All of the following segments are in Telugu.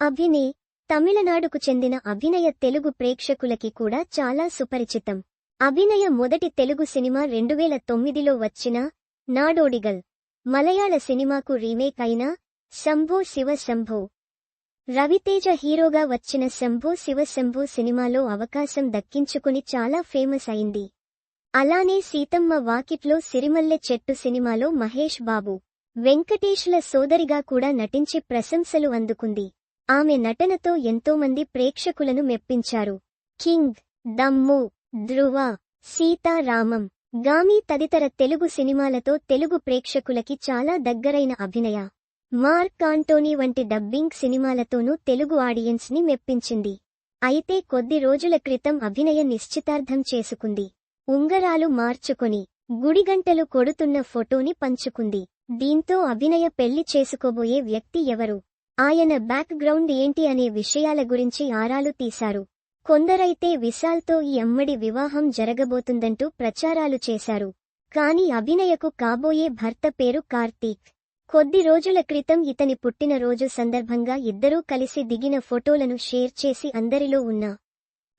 అభినే తమిళనాడుకు చెందిన అభినయ తెలుగు ప్రేక్షకులకి కూడా చాలా సుపరిచితం. అభినయ మొదటి తెలుగు సినిమా రెండువేల తొమ్మిదిలో వచ్చిన నాడోడిగల్. మలయాళ సినిమాకు రీమేక్ అయిన శంభో శివ శంభో. రవితేజ హీరోగా వచ్చిన శంభో శివ శంభో సినిమాలో అవకాశం దక్కించుకుని చాలా ఫేమస్ అయింది. అలానే సీతమ్మ వాకిట్లో సిరిమల్లె చెట్టు సినిమాలో మహేష్ బాబు వెంకటేష్ల సోదరిగా కూడా నటించి ప్రశంసలు అందుకుంది. ఆమె నటనతో ఎంతోమంది ప్రేక్షకులను మెప్పించారు. కింగ్ దమ్ము ధ్రువ సీతారామం గామి తదితర తెలుగు సినిమాలతో తెలుగు ప్రేక్షకులకి చాలా దగ్గరైన అభినయ. మార్క్ ఆంటోనీ వంటి డబ్బింగ్ సినిమాలతోనూ తెలుగు ఆడియన్స్ని మెప్పించింది. అయితే కొద్ది రోజుల క్రితం అభినయ నిశ్చితార్థం చేసుకుంది. ఉంగరాలు మార్చుకొని గుడిగంటలు కొడుతున్న ఫోటోని పంచుకుంది. దీంతో అభినయ పెళ్ళి చేసుకోబోయే వ్యక్తి ఎవరు? ఆయన బ్యాక్ గ్రౌండ్ ఏంటి అనే విషయాల గురించి ఆరాలు తీశారు. కొందరైతే విశాల్తో ఈ అమ్మడి వివాహం జరగబోతుందంటూ ప్రచారాలు చేశారు. కాని అభినయకు కాబోయే భర్త పేరు కార్తీక్. కొద్ది రోజుల క్రితం ఇతని పుట్టినరోజు సందర్భంగా ఇద్దరూ కలిసి దిగిన ఫోటోలను షేర్ చేసి అందరిలో ఉన్న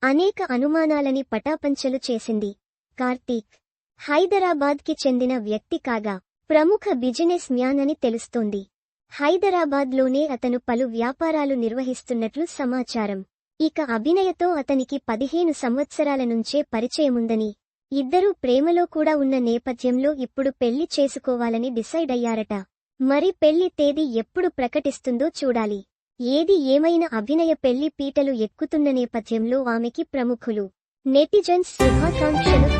అనేక అనుమానాలని పటాపంచలు చేసింది కార్తీక్. హైదరాబాద్కి చెందిన వ్యక్తి కాగా ప్రముఖ బిజినెస్ మ్యాన్ అని తెలుస్తోంది. హైదరాబాద్లోనే అతను పలు వ్యాపారాలు నిర్వహిస్తున్నట్లు సమాచారం. ఇక అభినయతో అతనికి పదిహేను సంవత్సరాల నుంచే పరిచయముందని ఇద్దరూ ప్రేమలో కూడా ఉన్న నేపథ్యంలో ఇప్పుడు పెళ్ళి చేసుకోవాలని డిసైడ్ అయ్యారట. మరి పెళ్ళి తేదీ ఎప్పుడు ప్రకటిస్తుందో చూడాలి. ఏది ఏమైనా అభినయ పెళ్ళి పీటలు ఎక్కుతున్న నేపథ్యంలో ఆమెకి ప్రముఖులు. నెటిజన్స్ శుభాకాంక్షలు.